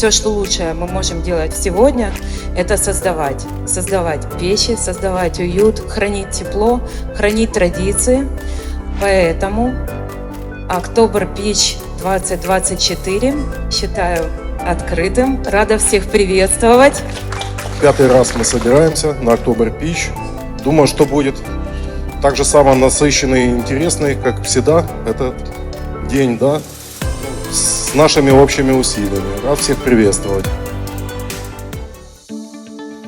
все, что лучшее мы можем делать сегодня, это создавать. Создавать вещи, создавать уют, хранить тепло, хранить традиции. Поэтому Октобер Пич 2024 считаю открытым. Рада всех приветствовать. Пятый раз мы собираемся на Октобер Пич. Думаю, что будет так же само насыщенный и интересный, как всегда, этот день, да, с нашими общими усилиями. Рад всех приветствовать.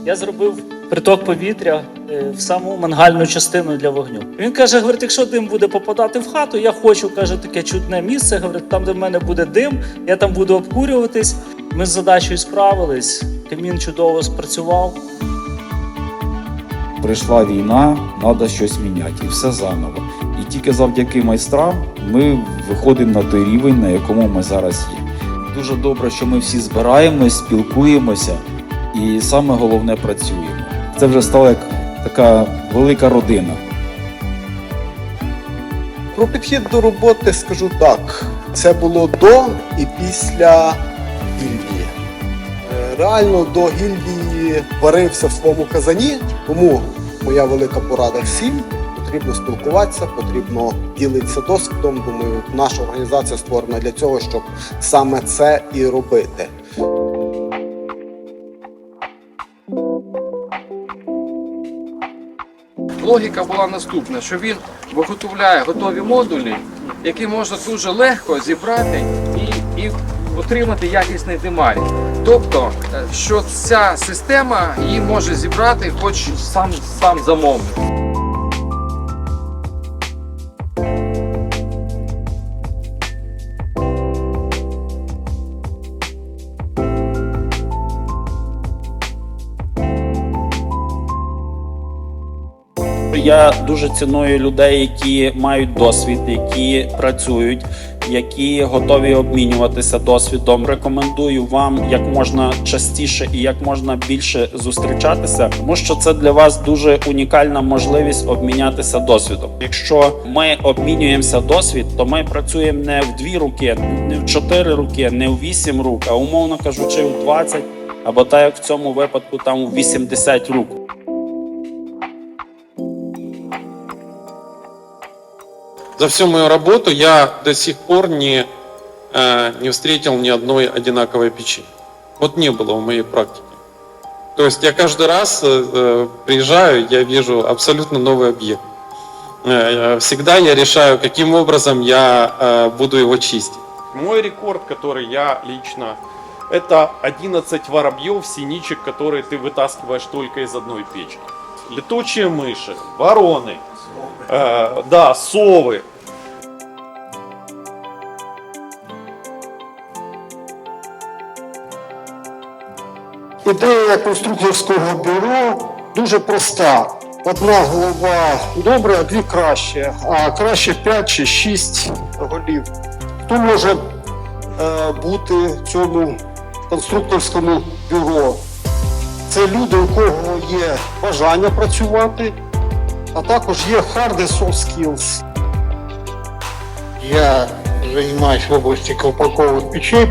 Я зробив приток повітря е, в саму мангальну частину для вогню. Він каже: говорить, якщо дим буде попадати в хату, я хочу, каже, таке чудне місце. Говорить, там, де в мене буде дим, я там буду обкурюватись. Ми з задачею справились. Камін чудово спрацював. Прийшла війна, треба щось міняти, і все заново. І тільки завдяки майстрам ми виходимо на той рівень, на якому ми зараз є. Дуже добре, що ми всі збираємось, спілкуємося і саме головне працюємо. Це вже стала як така велика родина. Про підхід до роботи скажу так: це було до і після гільдії. Е, Реально до гільдії варився в своєму казані, тому моя велика порада всім. Потрібно спілкуватися, потрібно ділитися досвідом. Думаю, наша організація створена для цього, щоб саме це і робити. Логіка була наступна, що він виготовляє готові модулі, які можна дуже легко зібрати і, і отримати якісний демарій. Тобто, е, що ця система її може зібрати хоч сам, сам замовник. Я дуже ціную людей, які мають досвід, які працюють, які готові обмінюватися досвідом. Рекомендую вам як можна частіше і як можна більше зустрічатися, тому що це для вас дуже унікальна можливість обмінятися досвідом. Якщо ми обмінюємося досвід, то ми працюємо не в дві руки, не в чотири руки, не в вісім рук, а умовно кажучи, в 20, або так як в цьому випадку, там в 80 рук. За всю мою работу я до сих пор не, э, не встретил ни одной одинаковой печи. Вот не было в моей практике. То есть я каждый раз э, э, приезжаю, я вижу абсолютно новый объект. Э, Всегда я решаю, каким образом я э, буду его чистить. Мой рекорд, который я лично, это 11 воробьев, синичек, которые ты вытаскиваешь только из одной печки. Летучие мыши, вороны, э, да, совы. Ідея конструкторського бюро дуже проста. Одна голова добре, а дві краще, а краще 5 чи 6 голів. Хто може е, бути в цьому конструкторському бюро? Це люди, у кого є бажання працювати, а також є hard and soft skills. Я занимаюсь в области колпаковых печей,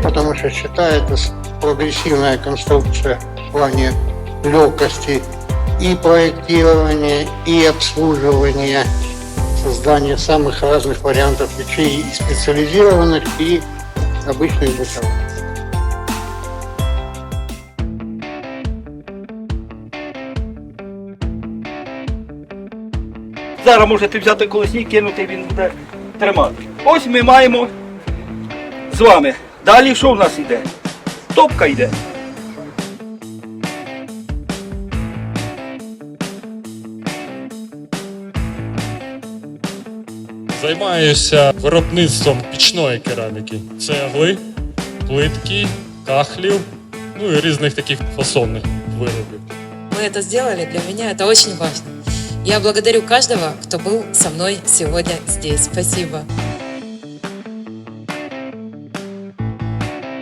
считаю это с- прогрессивная конструкция в плане легкости и проектирования, и обслуживания, создания самых разных вариантов печей, и специализированных, и обычных бытовых. Зараз можете взяти колесні, кинути, він буде тримати. Ось ми маємо з вами. Далі що в нас йде? Топка йде. Займаюся виробництвом пічної кераміки. Цегли, плитки, кахлів, ну і різних таких фасонних виробів. Мы это сделали, для меня это очень важно. Я благодарю каждого, кто был со мной сегодня здесь. Спасибо.